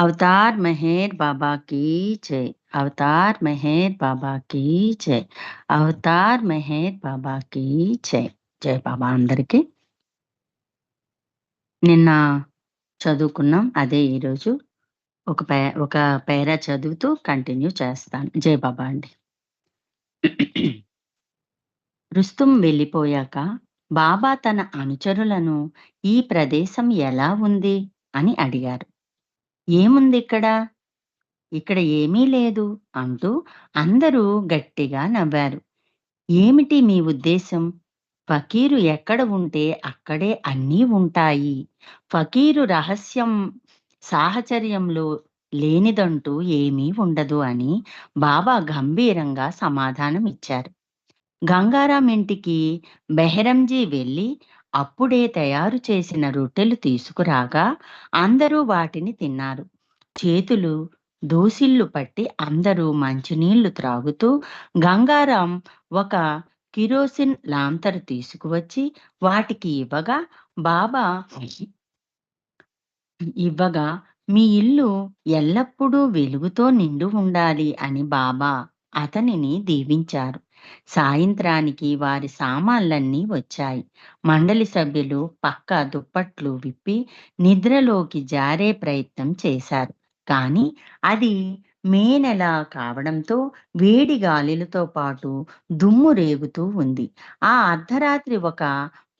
Avatar Meher Baba కీ జై అవతార్ మెహర్ బాబా కీ జై అవతార్ మెహర్ బాబా కీ జై జై బాబా అందరికి। నిన్న చదువుకున్నాం అదే ఈరోజు ఒక పే ఒక పేరా చదువుతూ కంటిన్యూ చేస్తాను. జై బాబా అండి. రుస్తుం వెళ్ళిపోయాక బాబా తన అనుచరులను ఈ ప్రదేశం ఎలా ఉంది? అని అడిగారు. ఏముంది ఇక్కడ? ఇక్కడ ఏమీ లేదు అంటూ అందరూ గట్టిగా నవ్వారు. ఏమిటి మీ ఉద్దేశం? ఫకీరు ఎక్కడ ఉంటే అక్కడే అన్నీ ఉంటాయి. ఫకీరు రహస్యం సాహచర్యంలో లేనిదంటూ ఏమీ ఉండదు అని బాబా గంభీరంగా సమాధానం ఇచ్చారు గంగారాం ఇంటికి బెహరంజీ వెళ్ళి అప్పుడే తయారు చేసిన రొట్టెలు తీసుకురాగా అందరూ వాటిని తిన్నారు. చేతులు దోసిళ్ళు పట్టి అందరూ మంచినీళ్ళు త్రాగుతూ గంగారాం ఒక కిరోసిన్ లాంతరు తీసుకువచ్చి వాటికి ఇవ్వగా బాబా ఇవ్వగా మీ ఇల్లు ఎల్లప్పుడూ వెలుగుతో నిండు ఉండాలి అని బాబా అతనిని దీవించారు. సాయంత్రానికి వారి సామాన్లన్నీ వచ్చాయి. మండలి సభ్యులు పక్క దుప్పట్లు విప్పి నిద్రలోకి జారే ప్రయత్నం చేశారు. కానీ అది మే నెల కావడంతో వేడి గాలిలతో పాటు దుమ్ము రేగుతూ ఉంది. ఆ అర్ధరాత్రి ఒక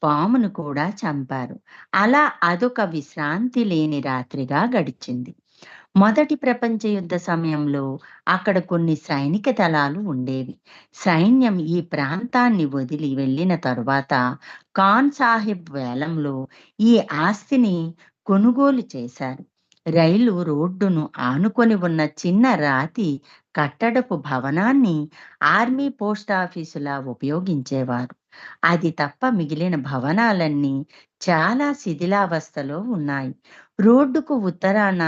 పామును కూడా చంపారు. అలా అదొక విశ్రాంతి లేని రాత్రిగా గడిచింది. మొదటి ప్రపంచ యుద్ధ సమయంలో అక్కడ కొన్ని సైనిక దళాలు ఉండేవి. సైన్యం ఈ ప్రాంతాన్ని వదిలి వెళ్ళిన తరువాత ఖాన్ సాహిబ్ వేలంలో ఈ ఆస్తిని కొనుగోలు చేశారు. రైలు రోడ్డును ఆనుకొని ఉన్న చిన్న రాతి కట్టడపు భవనాన్ని ఆర్మీ పోస్ట్ ఆఫీసులా ఉపయోగించేవారు. అది తప్ప మిగిలిన భవనాలన్నీ చాలా శిథిలావస్థలో ఉన్నాయి. రోడ్డుకు ఉత్తరాన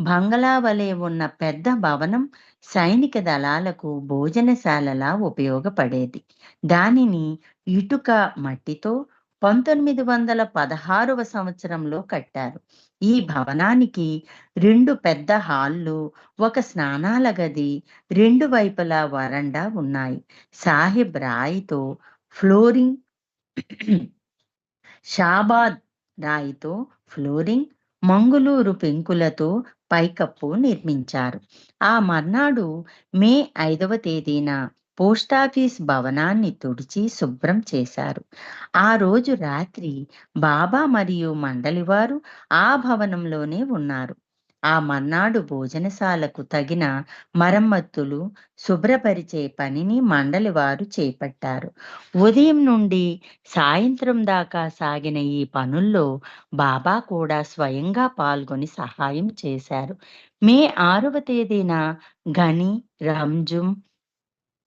బంగళా వలె ఉన్న పెద్ద భవనం సైనిక దళాలకు భోజనశాలలా ఉపయోగపడేది. దానిని ఇటుక మట్టితో పంతొమ్మిది వందల పదహారవ సంవత్సరంలో కట్టారు. ఈ భవనానికి రెండు పెద్ద హాళ్ళు ఒక స్నానాల గది రెండు వైపులా వరండా ఉన్నాయి. సాహిబ్ రాయితో ఫ్లోరింగ్ షాబాద్ రాయితో ఫ్లోరింగ్ మంగుళూరు పెంకులతో పైకప్పు నిర్మించారు. ఆ మర్నాడు మే ఐదవ తేదీన పోస్టాఫీస్ భవనాన్ని తుడిచి శుభ్రం చేశారు. ఆ రోజు రాత్రి బాబా మరియు మండలివారు ఆ భవనంలోనే ఉన్నారు. ఆ మర్నాడు భోజనశాలకు తగిన మరమ్మతులు శుభ్రపరిచే పనిని మండలి వారు చేపట్టారు. ఉదయం నుండి సాయంత్రం దాకా సాగిన ఈ పనుల్లో బాబా కూడా స్వయంగా పాల్గొని సహాయం చేశారు. మే ఆరవ తేదీన గని రంజుం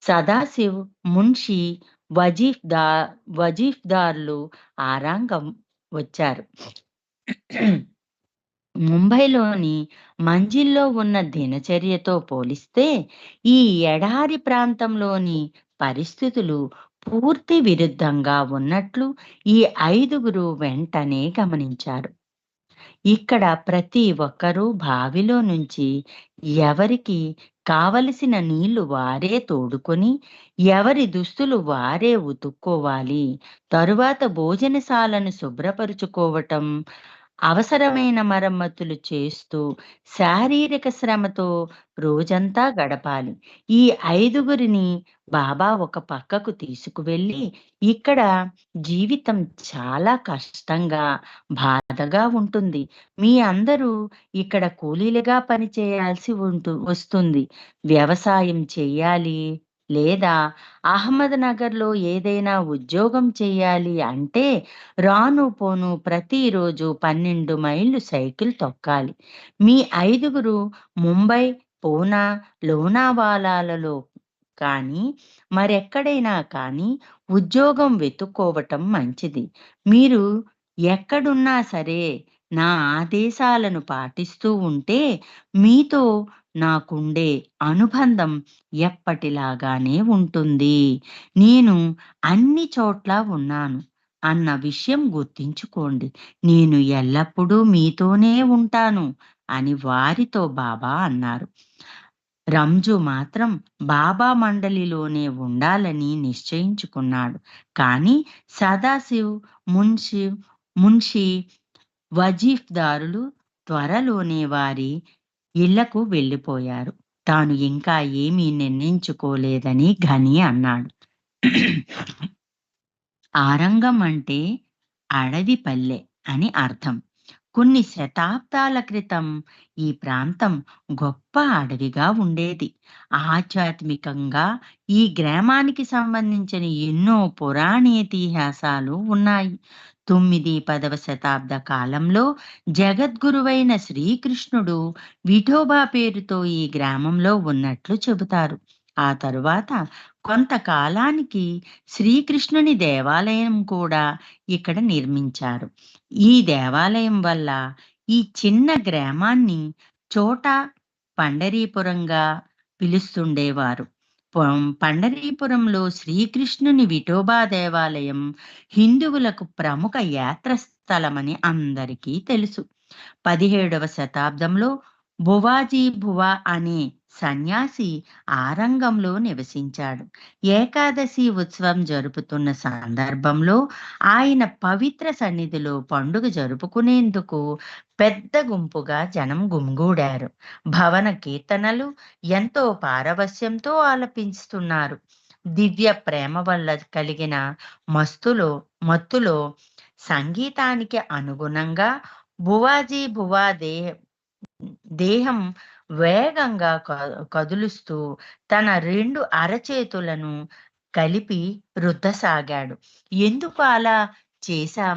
సదాశివ్ మున్షి వజీఫ్దార్ వజీఫ్దార్లు ఆరాంగం వచ్చారు. ముంబైలోని మంజిల్లో ఉన్న దినచర్యతో పోలిస్తే ఈ ఎడారి ప్రాంతంలోని పరిస్థితులు పూర్తి విరుద్ధంగా ఉన్నట్లు ఈ ఐదుగురు వెంటనే గమనించారు. ఇక్కడ ప్రతి ఒక్కరూ బావిలో నుంచి ఎవరికి కావలసిన నీళ్ళు వారే తోడుకొని ఎవరి దుస్తులు వారే ఉతుక్కోవాలి తరువాత భోజనశాలను శుభ్రపరుచుకోవటం అవసరమైన మరమ్మతులు చేస్తూ శారీరక శ్రమతో రోజంతా గడపాలి. ఈ ఐదుగురిని బాబా ఒక పక్కకు తీసుకువెళ్ళి ఇక్కడ జీవితం చాలా కష్టంగా బాధగా ఉంటుంది. మీ అందరూ ఇక్కడ కూలీలుగా పనిచేయాల్సి ఉంటు వస్తుంది. వ్యవసాయం చేయాలి లేదా అహ్మద్ నగర్లో ఏదైనా ఉద్యోగం చేయాలి అంటే రాను పోను ప్రతిరోజు పన్నెండు మైళ్ళు సైకిల్ తొక్కాలి. మీ ఐదుగురు ముంబై పూనా లోనావాలాలలో కానీ మరెక్కడైనా కానీ ఉద్యోగం వెతుక్కోవటం మంచిది. మీరు ఎక్కడున్నా సరే నా ఆదేశాలను పాటిస్తూ ఉంటే మీతో నాకుండే అనుబంధం ఎప్పటిలాగానే ఉంటుంది. నేను అన్ని చోట్ల ఉన్నాను అన్న విషయం గుర్తించుకోండి. నేను ఎల్లప్పుడూ మీతోనే ఉంటాను అని వారితో బాబా అన్నారు. రంజు మాత్రం బాబా మండలిలోనే ఉండాలని నిశ్చయించుకున్నాడు. కానీ సదాశివ్ మున్షి మున్షి వజీఫ్దారులు త్వరలోనే వారి ఇళ్ళకు వెళ్ళిపోయారు. తాను ఇంకా ఏమీ నిర్ణయించుకోలేదని ఘని అన్నాడు. ఆరంగం అంటే అడవి పల్లె అని అర్థం. కొన్ని శతాబ్దాల క్రితం ఈ ప్రాంతం గొప్ప అడవిగా ఉండేది. ఆధ్యాత్మికంగా ఈ గ్రామానికి సంబంధించిన ఎన్నో పురాణేతిహాసాలు ఉన్నాయి. తొమ్మిది పదవ శతాబ్ద కాలంలో జగద్గురువైన శ్రీకృష్ణుడు విఠోబా పేరుతో ఈ గ్రామంలో ఉన్నట్లు చెబుతారు. ఆ తరువాత కొంతకాలానికి శ్రీకృష్ణుని దేవాలయం కూడా ఇక్కడ నిర్మించారు. ఈ దేవాలయం వల్ల ఈ చిన్న గ్రామాన్ని చోట పండరీపురంగా పిలుస్తుండేవారు. పండరీపురంలో శ్రీకృష్ణుని విఠోబా దేవాలయం హిందువులకు ప్రముఖ యాత్ర స్థలమని అందరికీ తెలుసు. పదిహేడవ శతాబ్దంలో భువాజీ భువా అనే సన్యాసి ఆరంగంలో నివసించాడు. ఏకాదశి ఉత్సవం జరుపుతున్న సందర్భంలో ఆయన పవిత్ర సన్నిధిలో పండుగ జరుపుకునేందుకు పెద్ద గుంపుగా జనం గుమిగూడారు. భవన కీర్తనలు ఎంతో పారవస్యంతో ఆలపించుతున్నారు దివ్య ప్రేమ వల్ల కలిగిన మస్తులో మత్తులో సంగీతానికి అనుగుణంగా భువాజీ భువా దేహం వేగంగా కదులుస్తూ తన రెండు అరచేతులను కలిపి రుద్దసాగాడు. ఎందుకు అలా చేశా?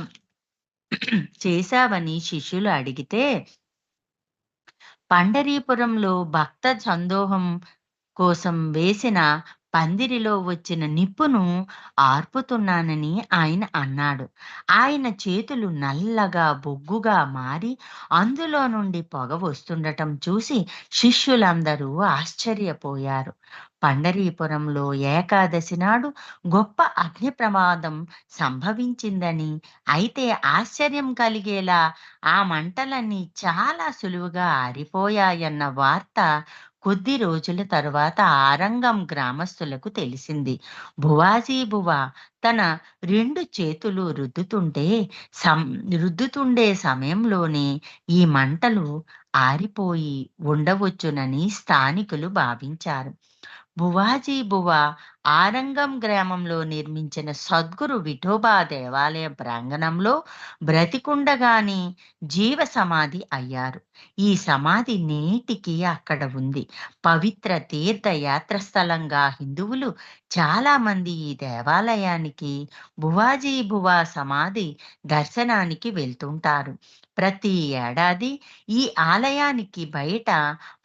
చేశావని శిష్యులు అడిగితే పండరీపురంలో భక్త సందోహం కోసం వేసిన పందిరిలో వచ్చిన నిప్పును ఆర్పుతున్నానని ఆయన అన్నాడు. ఆయన చేతులు నల్లగా బొగ్గుగా మారి అందులో నుండి పొగ వస్తుండటం చూసి శిష్యులందరూ ఆశ్చర్యపోయారు. పండరీపురంలో ఏకాదశి నాడు గొప్ప అగ్ని ప్రమాదం సంభవించిందని అయితే ఆశ్చర్యం కలిగేలా ఆ మంటలన్నీ చాలా సులువుగా ఆరిపోయాయన్న వార్త కొద్ది రోజుల తరువాత ఆరంగం గ్రామస్తులకు తెలిసింది. భువాజీ భువా తన రెండు చేతులు రుద్దుతుంటే సం రుద్దుతుండే సమయంలోనే ఈ మంటలు ఆరిపోయి ఉండవచ్చునని స్థానికులు భావించారు. బువాజీ బువా ఆరంగం గ్రామంలో నిర్మించిన సద్గురు విఠోబా దేవాలయ ప్రాంగణంలో బ్రతికుండగాని జీవ సమాధి అయ్యారు. ఈ సమాధి నేటికి అక్కడ ఉంది. పవిత్ర తీర్థయాత్ర స్థలంగా హిందువులు చాలామంది ఈ దేవాలయానికి బువాజీ బువా సమాధి దర్శనానికి వెళ్తుంటారు. ప్రతి ఏడాది ఈ ఆలయానికి బయట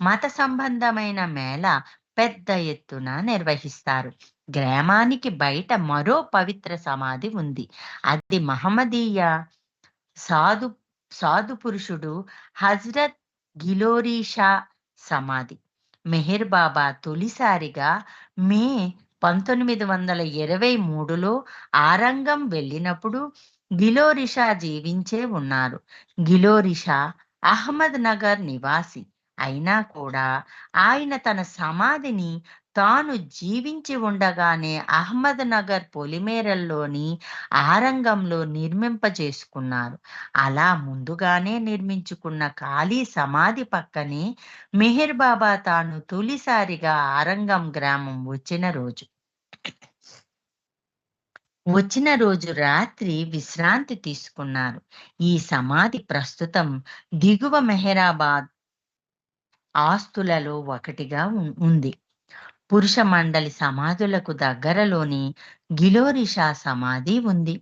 మత సంబంధమైన మేళ పెద్ద ఎత్తున నిర్వహిస్తారు. గ్రామానికి బయట మరో పవిత్ర సమాధి ఉంది. అది మహమ్మదీయ సాధు సాధు పురుషుడు హజ్రత్ గిలోరీషా సమాధి. మెహర్ బాబా తొలిసారిగా మే పంతొమ్మిది వందల ఇరవై మూడులో ఆరంగం వెళ్ళినప్పుడు గిలోరిషా జీవించే ఉన్నారు. గిలోరిషా అహ్మద్ నగర్ నివాసి. అయినా కూడా ఆయన తన సమాధిని తాను జీవించి ఉండగానే అహ్మద్ నగర్ పొలిమేరల్లోని ఆరంగంలో నిర్మింపజేసుకున్నారు. అలా ముందుగానే నిర్మించుకున్న ఖాళీ సమాధి పక్కనే మెహర్ బాబా తాను తొలిసారిగా ఆరంగం గ్రామం వచ్చిన రోజు. వచ్చిన రోజు రాత్రి విశ్రాంతి తీసుకున్నారు. ఈ సమాధి ప్రస్తుతం దిగువ మెహరాబాద్ ఆస్తులలో ఒకటిగా ఉంది. పురుష మండలి సమాధులకు దగ్గరలోని గిలోరిషా సమాధి ఉంది.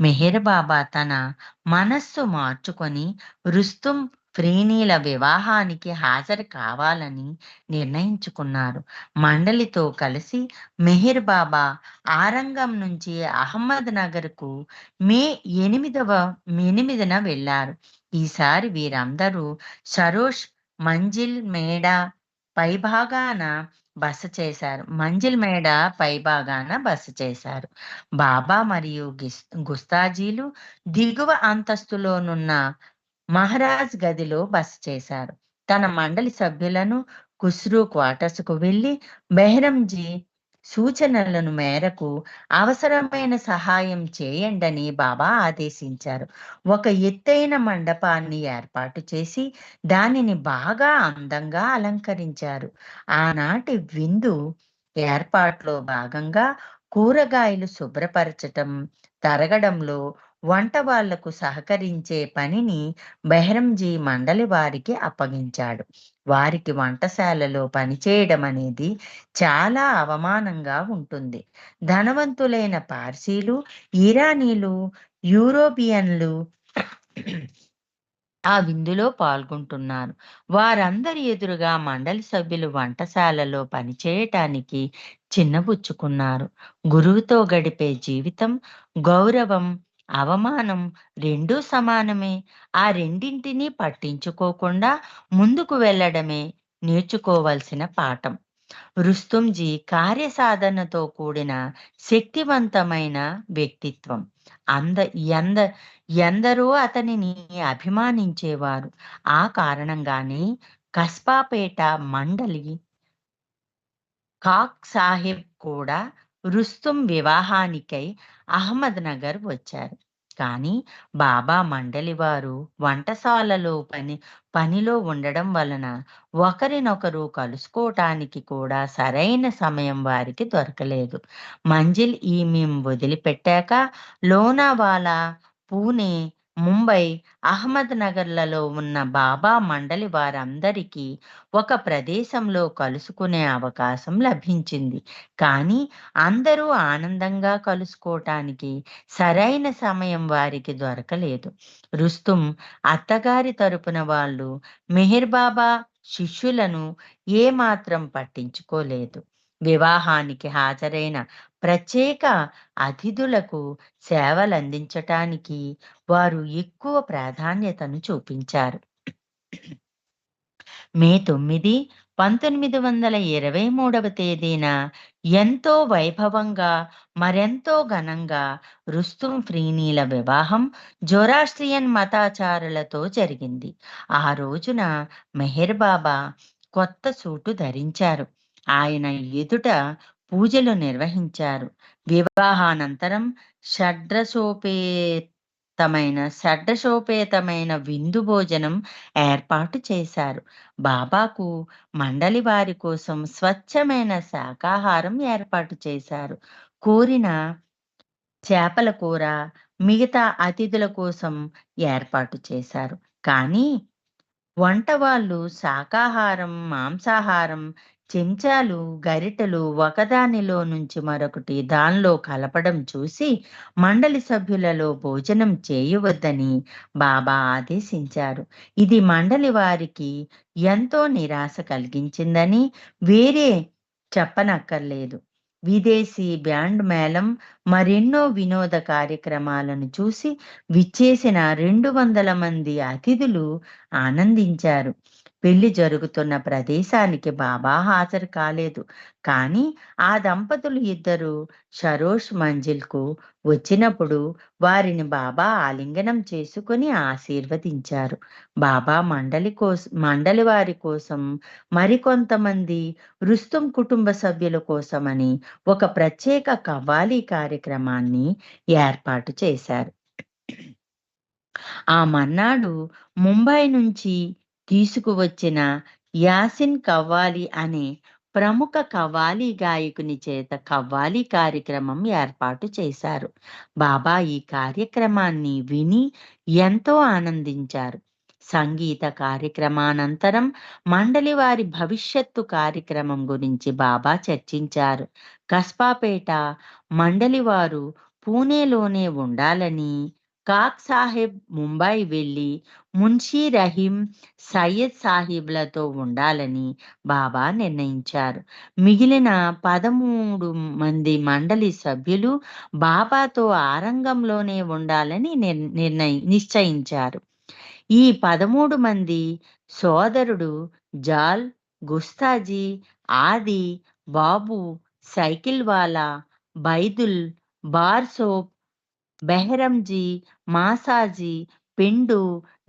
మెహర్ బాబా తన మనస్సు మార్చుకొని రుస్తుం ప్రేణీల వివాహానికి హాజరు కావాలని నిర్ణయించుకున్నారు. మండలితో కలిసి మెహిర్ బాబా ఆరంగం నుంచి అహ్మద్ నగర్కు మే ఎనిమిదవ ఎనిమిదిన వెళ్ళారు. ఈసారి వీరందరూ సరోష్ మంజిల్ మేడ పైభాగాన బస చేశారు. మంజిల్ మేడ పైభాగాన బస చేశారు. బాబా మరియు గుస్తాజీలు దిగువ అంతస్తులోనున్న మహారాజ్ గదిలో బస చేశారు. తన మండలి సభ్యులను కుస్రూ క్వార్టర్స్కు వెళ్ళి బెహ్రంజీ సూచనలను మేరకు అవసరమైన సహాయం చేయండని బాబా ఆదేశించారు. ఒక ఎత్తైన మండపాన్ని ఏర్పాటు చేసి దానిని బాగా అందంగా అలంకరించారు. ఆనాటి విందు ఏర్పాట్లో భాగంగా కూరగాయలు శుభ్రపరచటం తరగడంలో వంట వాళ్ళకు సహకరించే పనిని బెహరంజీ మండలి వారికి అప్పగించాడు. వారికి వంటశాలలో పనిచేయడం అనేది చాలా అవమానంగా ఉంటుంది. ధనవంతులైన పార్సీలు ఇరానీలు యూరోపియన్లు ఆ విందులో పాల్గొంటున్నారు. వారందరి ఎదురుగా మండలి సభ్యులు వంటశాలలో పనిచేయటానికి చిన్నబుచ్చుకున్నారు గురువుతో గడిపే జీవితం గౌరవం అవమానం రెండూ సమానమే. ఆ రెండింటినీ పట్టించుకోకుండా ముందుకు వెళ్ళడమే నేర్చుకోవలసిన పాఠం. రుస్తుంజీ కార్యసాధనతో కూడిన శక్తివంతమైన వ్యక్తిత్వం. అంద ఎంద ఎందరో అతనిని అభిమానించేవారు. ఆ కారణంగానే కస్బాపేట మండలి కాక్ సాహెబ్ కూడా రుస్తుం వివాహానికై అహ్మద్ నగర్ వచ్చారు. కానీ బాబా మండలి వారు వంటశాలలో పని పనిలో ఉండడం వలన ఒకరినొకరు కలుసుకోవటానికి కూడా సరైన సమయం వారికి దొరకలేదు. మంజిల్ ఈ మేము వదిలిపెట్టాక లోనావాలా పూణే ముంబై అహ్మద్ నగర్లలో ఉన్న బాబా మండలి వారందరికీ ఒక ప్రదేశంలో కలుసుకునే అవకాశం లభించింది. కానీ అందరూ ఆనందంగా కలుసుకోవటానికి సరైన సమయం వారికి దొరకలేదు. రుస్తుం అత్తగారి తరపున వాళ్ళు మెహిర్ బాబా శిష్యులను ఏమాత్రం పట్టించుకోలేదు. వివాహానికి హాజరైన ప్రత్యేక అతిథులకు సేవలందించటానికి వారు ఎక్కువ ప్రాధాన్యతను చూపించారు. మే తొమ్మిది పంతొమ్మిది వందల ఇరవై మూడవ తేదీన ఎంతో వైభవంగా మరెంతో ఘనంగా రుస్తుం ఫ్రీనీల వివాహం జొరాస్ట్రియన్ మతాచారులతో జరిగింది. ఆ రోజున మెహర్ బాబా కొత్త సూటు ధరించారు. ఆయన ఎదుట పూజలు నిర్వహించారు. వివాహానంతరం షడ్రసోపేతమైన షడ్రసోపేతమైన విందు భోజనం ఏర్పాటు చేశారు. బాబాకు మండలి వారి కోసం స్వచ్ఛమైన శాకాహారం ఏర్పాటు చేశారు. కోరిన చేపల కూర మిగతా అతిథుల కోసం ఏర్పాటు చేశారు. కానీ వంట వాళ్ళు శాకాహారం మాంసాహారం చెంచాలు గరిటెలు ఒకదానిలో నుంచి మరొకటి దానిలో కలపడం చూసి మండలి సభ్యులలో భోజనం చేయవద్దని బాబా ఆదేశించారు. ఇది మండలి వారికి ఎంతో నిరాశ కలిగించిందని వేరే చెప్పనక్కర్లేదు. విదేశీ బ్యాండ్ మేళం మరెన్నో వినోద కార్యక్రమాలను చూసి విచ్చేసిన రెండు వందల మంది అతిథులు ఆనందించారు. పెళ్ళి జరుగుతున్న ప్రదేశానికి బాబా హాజరు కాలేదు. కానీ ఆ దంపతులు ఇద్దరు షరోష్ మంజిల్కు వచ్చినప్పుడు వారిని బాబా ఆలింగనం చేసుకుని ఆశీర్వదించారు. బాబా మండలి కోస మండలి వారి కోసం మరికొంతమంది రుస్తుం కుటుంబ సభ్యుల కోసమని ఒక ప్రత్యేక కవ్వాలి కార్యక్రమాన్ని ఏర్పాటు చేశారు. ఆ మన్నాడు ముంబై నుంచి తీసుకువచ్చిన యాసిన్ కవ్వాలి అనే ప్రముఖ కవ్వాలి గాయకుని చేత కవ్వాలి కార్యక్రమం ఏర్పాటు చేశారు. బాబా ఈ కార్యక్రమాన్ని విని ఎంతో ఆనందించారు. సంగీత కార్యక్రమానంతరం మండలి వారి భవిష్యత్తు కార్యక్రమం గురించి బాబా చర్చించారు. కస్పాపేట మండలి వారు పూణేలోనే ఉండాలని కాక్ సాహెబ్ ముంబై వెళ్ళి మున్షీ రహీం సయ్యద్ సాహిబ్లతో ఉండాలని బాబా నిర్ణయించారు. మిగిలిన పదమూడు మంది మండలి సభ్యులు బాబాతో ఆరంగంలోనే ఉండాలని నిర్ణయి నిశ్చయించారు. ఈ పదమూడు మంది సోదరుడు జాల్ గుస్తాజీ ఆది బాబు సైకిల్ వాలా బైదుల్ బార్సోప్ బెహరంజీ మాసాజీ పిండు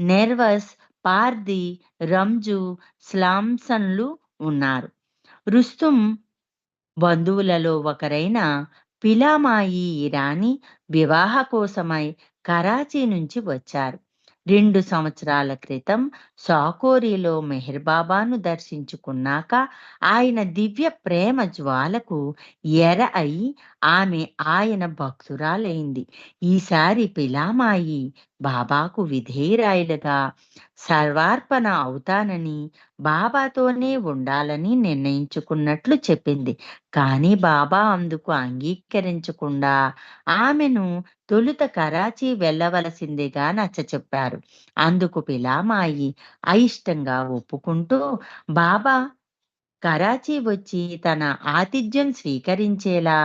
నెర్వస్ పార్ది రంజు స్లాంసన్లు ఉన్నారు. రుస్తుం బంధువులలో ఒకరైన పిలామాయి ఇరానీ వివాహ కోసమై కరాచీ నుంచి వచ్చారు. రెండు సంవత్సరాల క్రితం సాకోరిలో మెహర్బాబాను దర్శించుకున్నాక ఆయన దివ్య ప్రేమ జ్వాలకు ఎర అయి ఆమె ఆయన భక్తురాలైంది. ఈసారి పిలామాయి బాబాకు విధేయురాయులుగా సర్వార్పణ అవుతానని బాబాతోనే ఉండాలని నిర్ణయించుకున్నట్లు చెప్పింది. కానీ బాబా అందుకు అంగీకరించకుండా ఆమెను తొలుత కరాచీ వెళ్ళవలసిందిగా నచ్చచెప్పారు అందుకు పిలామాయి అయిష్టంగా ఒప్పుకుంటూ బాబా కరాచీ వచ్చి తన ఆతిథ్యం స్వీకరించేలా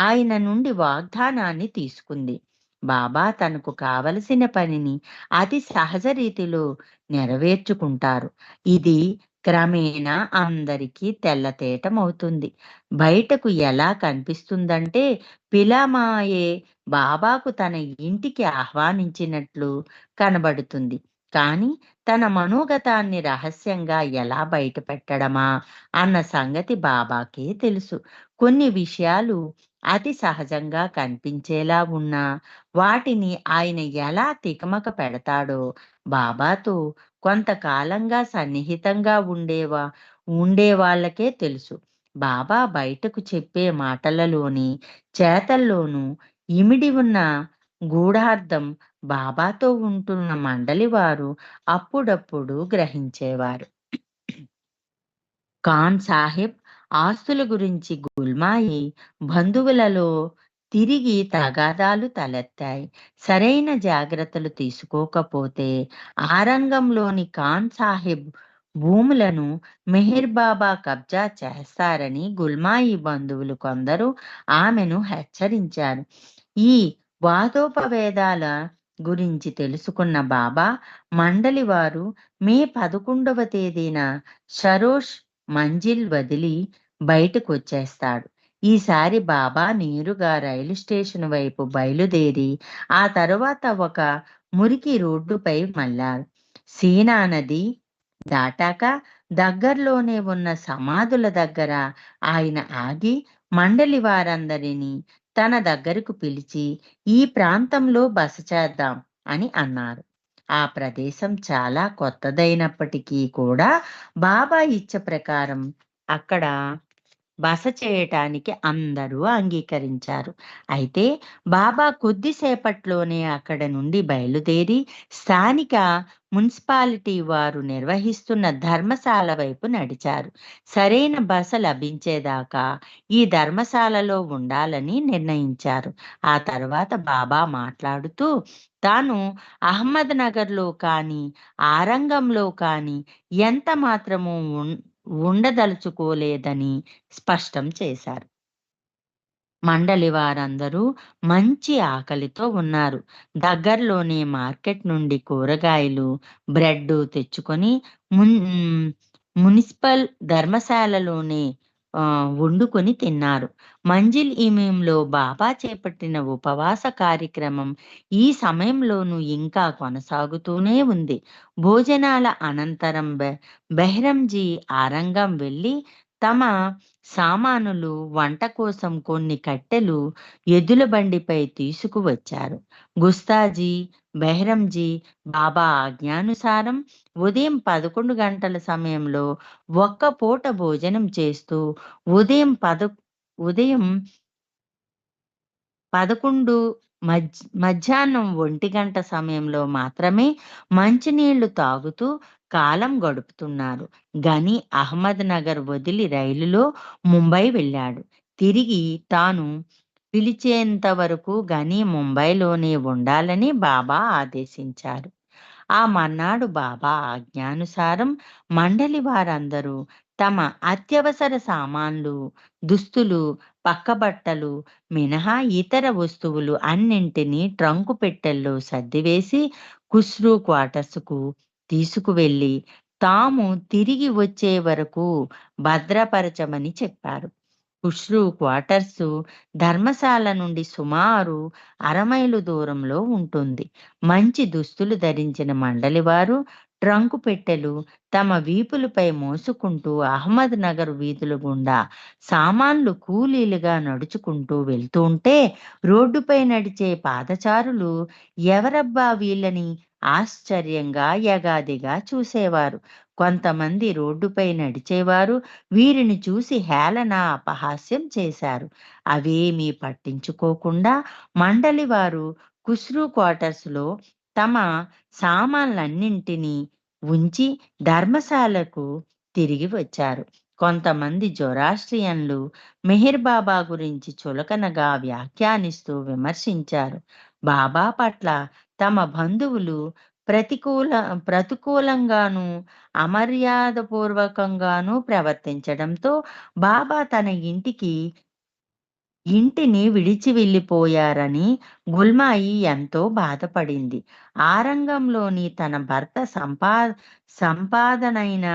ఆయన నుండి వాగ్దానాన్ని తీసుకుంది. బాబా తనకు కావలసిన పనిని అతి సహజ రీతిలో నెరవేర్చుకుంటారు. ఇది క్రమేణా అందరికీ తెల్లతేటమవుతుంది. బయటకు ఎలా కనిపిస్తుందంటే పిలామాయే బాబాకు తన ఇంటికి ఆహ్వానించినట్లు కనబడుతుంది. కానీ తన మనోగతాన్ని రహస్యంగా ఎలా బయట పెట్టడమా అన్న సంగతి బాబాకే తెలుసు. కొన్ని విషయాలు అతి సహజంగా కనిపించేలా ఉన్నా వాటిని ఆయన ఎలా తికమక పెడతాడో బాబాతో కొంతకాలంగా సన్నిహితంగా ఉండేవా ఉండే వాళ్ళకే తెలుసు. బాబా బయటకు చెప్పే మాటలలోని చేతల్లోనూ ఇమిడి ఉన్న గూఢార్థం బాబాతో ఉంటున్న మండలి వారు అప్పుడప్పుడు గ్రహించేవారు. ఖాన్ సాహెబ్ ఆస్తుల గురించి గుల్మాయి బంధువులలో తిరిగి తగాదాలు తలెత్తాయి. సరైన జాగ్రత్తలు తీసుకోకపోతే ఆరంగంలోని ఖాన్ సాహెబ్ భూములను మెహర్ బాబా కబ్జా చేస్తారని గుల్మాయి బంధువులు కొందరు ఆమెను హెచ్చరించారు. ఈ వాదోపవేదాల గురించి తెలుసుకున్న బాబా మండలి వారు మే పదకొండవ తేదీన షరోష్ మంజిల్ వదిలి బయటకు వచ్చేస్తాడు ఈసారి బాబా నేరుగా రైలు స్టేషన్ వైపు బయలుదేరి ఆ తరువాత ఒక మురికి రోడ్డుపై మళ్ళారు. సీనా నది దాటాక దగ్గరలోనే ఉన్న సమాధుల దగ్గర ఆయన ఆగి మండలి వారందరినీ తన దగ్గరకు పిలిచి ఈ ప్రాంతంలో బస చేద్దాం అని అన్నారు. ఆ ప్రదేశం చాలా కొత్తదైనప్పటికీ కూడా బాబా ఇచ్చ ప్రకారం అక్కడ బస చేయటానికి అందరూ అంగీకరించారు. అయితే బాబా కొద్దిసేపట్లోనే అక్కడ నుండి బయలుదేరి స్థానిక మున్సిపాలిటీ వారు నిర్వహిస్తున్న ధర్మశాల వైపు నడిచారు. సరైన బస లభించేదాకా ఈ ధర్మశాలలో ఉండాలని నిర్ణయించారు. ఆ తర్వాత బాబా మాట్లాడుతూ తాను అహ్మద్ నగర్లో కానీ ఆరంగంలో కానీ ఎంత మాత్రము ఉండదలుచుకోలేదని స్పష్టం చేశారు. మండలి వారందరూ మంచి ఆకలితో ఉన్నారు. దగ్గరలోనే మార్కెట్ నుండి కూరగాయలు బ్రెడ్ తెచ్చుకొని మున్ మున్సిపల్ ధర్మశాలలోనే వండుకొని తిన్నారు. మంజిల్ ఈమెంలో బాబా చేపట్టిన ఉపవాస కార్యక్రమం ఈ సమయంలోనూ ఇంకా కొనసాగుతూనే ఉంది. భోజనాల అనంతరం బెహ్రంజీ ఆరంగం వెళ్ళి తమ సామానులు వంట కోసం కొన్ని కట్టెలు ఎద్దుల బండిపై తీసుకువచ్చారు. గుస్తాజీ బెహ్రంజీ బాబా ఆజ్ఞానుసారం ఉదయం పదకొండు గంటల సమయంలో ఒక్క పూట భోజనం చేస్తూ ఉదయం పద ఉదయం పదకొండు మధ్య మధ్యాహ్నం ఒంటి గంట సమయంలో మాత్రమే మంచినీళ్ళు తాగుతూ కాలం గడుపుతున్నారు. గని అహ్మద్ నగర్ వదిలి రైలులో ముంబై వెళ్ళాడు. తిరిగి తాను పిలిచేంత వరకు గని ముంబైలోనే ఉండాలని బాబా ఆదేశించారు. ఆ మర్నాడు బాబా ఆజ్ఞానుసారం మండలి వారందరూ తమ అత్యవసర సామాన్లు దుస్తులు పక్కబట్టలు మినహా ఇతర వస్తువులు అన్నింటినీ ట్రంకు పెట్టెల్లో సర్దివేసి కుస్రూ క్వార్టర్స్కు తీసుకువెళ్ళి తాము తిరిగి వచ్చే వరకు భద్రపరచమని చెప్పారు. ఖుష్రు క్వార్టర్స్ ధర్మశాల నుండి సుమారు అరమైలు దూరంలో ఉంటుంది. మంచి దుస్తులు ధరించిన మండలి వారు ట్రంకు పెట్టెలు తమ వీపులపై మోసుకుంటూ అహ్మద్ నగర్ వీధుల గుండా సామాన్లు కూలీలుగా నడుచుకుంటూ వెళ్తుంటే రోడ్డుపై నడిచే పాదచారులు ఎవరబ్బా వీళ్ళని? ఆశ్చర్యంగా యగాదిగా చూసేవారు. కొంతమంది రోడ్డుపై నడిచేవారు. వీరిని చూసి హేళన అపహాస్యం చేశారు. అవేమీ పట్టించుకోకుండా మండలి వారు కుస్రూ క్వార్టర్స్లో తమ సామాన్లన్నింటినీ ఉంచి ధర్మశాలకు తిరిగి వచ్చారు. కొంతమంది జొరాస్ట్రియన్లు మెహిర్ బాబా గురించి చులకనగా వ్యాఖ్యానిస్తూ విమర్శించారు. బాబా పట్ల తమ బంధువులు ప్రతికూల ప్రతికూలంగాను అమర్యాదపూర్వకంగాను ప్రవర్తించడంతో బాబా తన ఇంటికి ఇంటిని విడిచి వెళ్ళిపోయారని గుల్మాయి ఎంతో బాధపడింది. ఆ రంగంలోని తన భర్త సంపా సంపాదనైన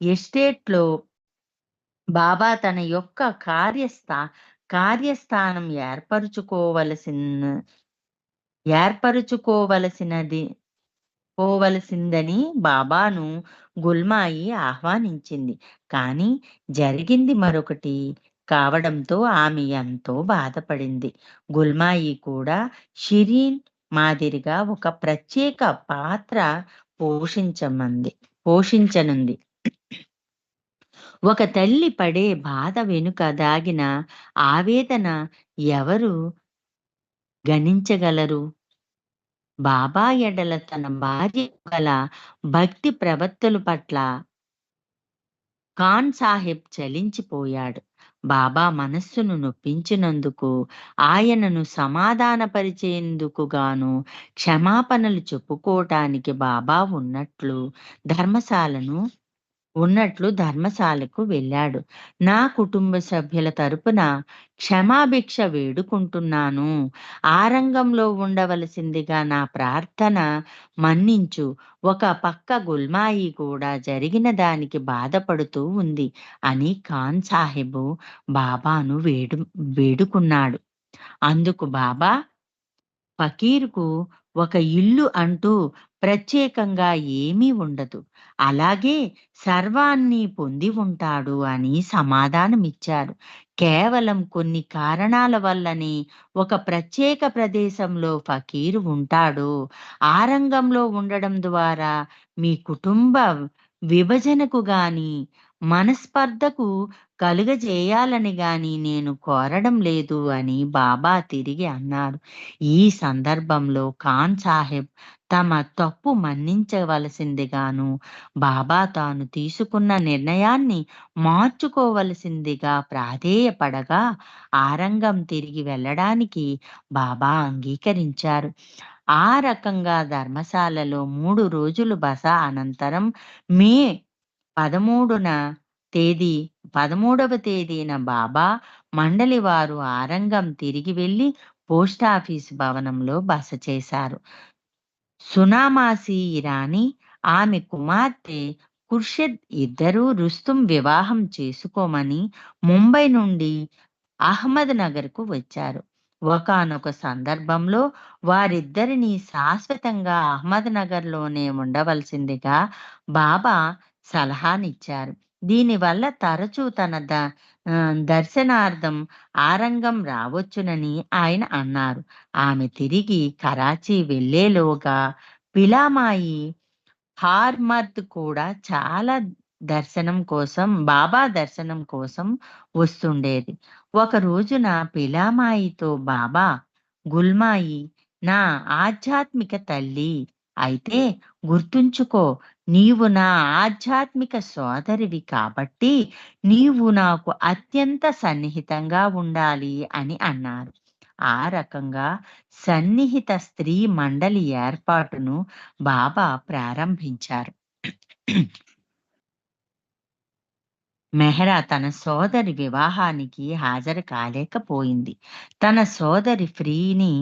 ఎస్టేట్లో బాబా తన యొక్క కార్యస్థా కార్యస్థానం ఏర్పరుచుకోవలసిన ఏర్పరుచుకోవలసినది పోవలసిందని బాబాను గుల్మాయి ఆహ్వానించింది. కానీ జరిగింది మరొకటి కావడంతో ఆమె ఎంతో బాధపడింది. గుల్మాయి కూడా షిరీన్ మాదిరిగా ఒక ప్రత్యేక పాత్ర పోషించమంది పోషించనుంది. ఒక తల్లి పడే బాధ వెనుక దాగిన ఆవేదన ఎవరు గణించగలరు? బాబా ఎడల తన భార్య గల భక్తి ప్రవర్తలు పట్ల ఖాన్ సాహెబ్ చలించిపోయాడు. బాబా మనస్సును నొప్పించినందుకు ఆయనను సమాధానపరిచేందుకు గాను క్షమాపణలు చెప్పుకోవటానికి బాబా ఉన్నట్లు ధర్మశాలను ఉన్నట్లు ధర్మశాలకు వెళ్ళాడు. నా కుటుంబ సభ్యుల తరపున క్షమాభిక్ష వేడుకుంటున్నాను. ఆ రంగంలో ఉండవలసిందిగా నా ప్రార్థన మన్నించు. ఒక పక్క గుల్మాయి కూడా జరిగిన దానికి బాధపడుతూ ఉంది అని ఖాన్ సాహెబు బాబాను వేడు వేడుకున్నాడు. అందుకు బాబా ఫకీర్కు ఒక ఇల్లు అంటూ ప్రత్యేకంగా ఏమీ ఉండదు. అలాగే సర్వాన్ని పొంది ఉంటాడు అని సమాధానమిచ్చారు. కేవలం కొన్ని కారణాల వల్లనే ఒక ప్రత్యేక ప్రదేశంలో ఫకీరు ఉంటాడు. ఆ రంగంలో ఉండడం ద్వారా మీ కుటుంబ విభజనకు గాని మనస్పర్ధకు కలుగజేయాలని గాని నేను కోరడం లేదు అని బాబా తిరిగి అన్నారు. ఈ సందర్భంలో ఖాన్ సాహెబ్ తమ తప్పు మన్నించవలసిందిగాను బాబా తాను తీసుకున్న నిర్ణయాన్ని మార్చుకోవలసిందిగా ప్రాధేయపడగా ఆ రంగం తిరిగి వెళ్ళడానికి బాబా అంగీకరించారు. ఆ రకంగా ధర్మశాలలో మూడు రోజులు బస అనంతరం మే పదమూడున తేదీ పదమూడవ తేదీన బాబా మండలి వారు ఆరంగం తిరిగి వెళ్ళి పోస్టాఫీస్ భవనంలో బస చేశారు. సునామాసి ఇరానీ ఆమె కుమార్తె ఖుర్షద్ ఇద్దరూ రుస్తుం వివాహం చేసుకోమని ముంబై నుండి అహ్మద్ నగర్కు వచ్చారు. ఒకానొక సందర్భంలో వారిద్దరిని శాశ్వతంగా అహ్మద్ నగర్లోనే ఉండవలసిందిగా బాబా సలహానిచ్చారు. దీనివల్ల తరచూ తన ద దర్శనార్థం ఆరంగం రావచ్చునని ఆయన అన్నారు. ఆమె తిరిగి కరాచీ వెళ్ళేలోగా పిలామాయి హార్మర్ద్ కూడా చాలా దర్శనం కోసం బాబా దర్శనం కోసం వస్తుండేది. ఒక రోజున పిలామాయితో బాబా గుల్మాయి నా ఆధ్యాత్మిక తల్లి అయితే గుర్తుంచుకో నీవు నా ఆధ్యాత్మిక సోదరివి కాబట్టి నీవు నాకు అత్యంత సన్నిహితంగా ఉండాలి అని అన్నారు. ఆ రకంగా సన్నిహిత స్త్రీ మండలి ఏర్పాటును బాబా ప్రారంభించారు. మెహ్రా తన సోదరి వివాహానికి హాజరు కాలేకపోయింది. తన సోదరి ఫ్రీని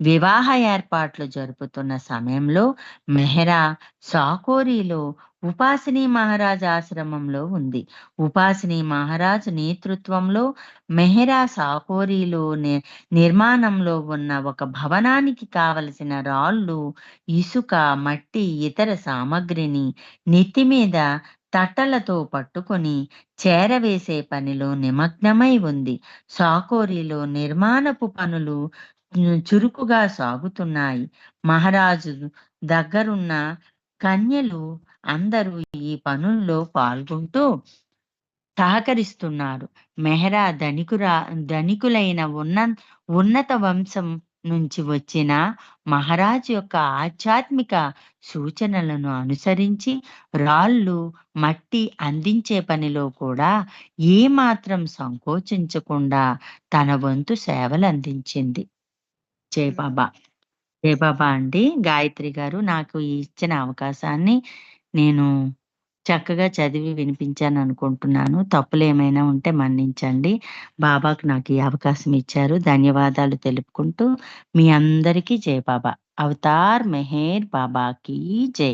వివాహ ఏర్పాట్లు జరుపుతున్న సమయంలో మెహరా సాకోరీలో ఉపాసిని మహారాజ్ ఆశ్రమంలో ఉంది. ఉపాసిని మహారాజ్ నేతృత్వంలో మెహరా సాకోరీలో నిర్మాణంలో ఉన్న ఒక భవనానికి కావలసిన రాళ్ళు ఇసుక మట్టి ఇతర సామగ్రిని నెత్తి మీద తట్టలతో పట్టుకొని చేరవేసే పనిలో నిమగ్నమై ఉంది. సాకోరిలో నిర్మాణపు పనులు చురుకుగా సాగుతున్నాయి. మహారాజు దగ్గరున్న కన్యలు అందరూ ఈ పనుల్లో పాల్గొంటూ సహకరిస్తున్నారు. మెహరా ధనికురా ధనికులైన ఉన్న ఉన్నత వంశం నుంచి వచ్చిన మహారాజు యొక్క ఆధ్యాత్మిక సూచనలను అనుసరించి రాళ్ళు మట్టి అందించే పనిలో కూడా ఏమాత్రం సంకోచించకుండా తన వంతు సేవలు అందించింది జై బాబా జై బాబా అండి. గాయత్రి గారు నాకు ఇచ్చిన అవకాశాన్ని నేను చక్కగా చదివి వినిపించాను అనుకుంటున్నాను. తప్పులు ఏమైనా ఉంటే మన్నించండి. బాబాకు నాకు ఈ అవకాశం ఇచ్చారు. ధన్యవాదాలు తెలుపుకుంటూ మీ అందరికీ జై బాబా అవతార్ మెహేర్ బాబాకి జై.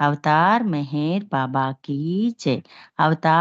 అవతార్ మెహేర్ బాబాకి జై. అవతార్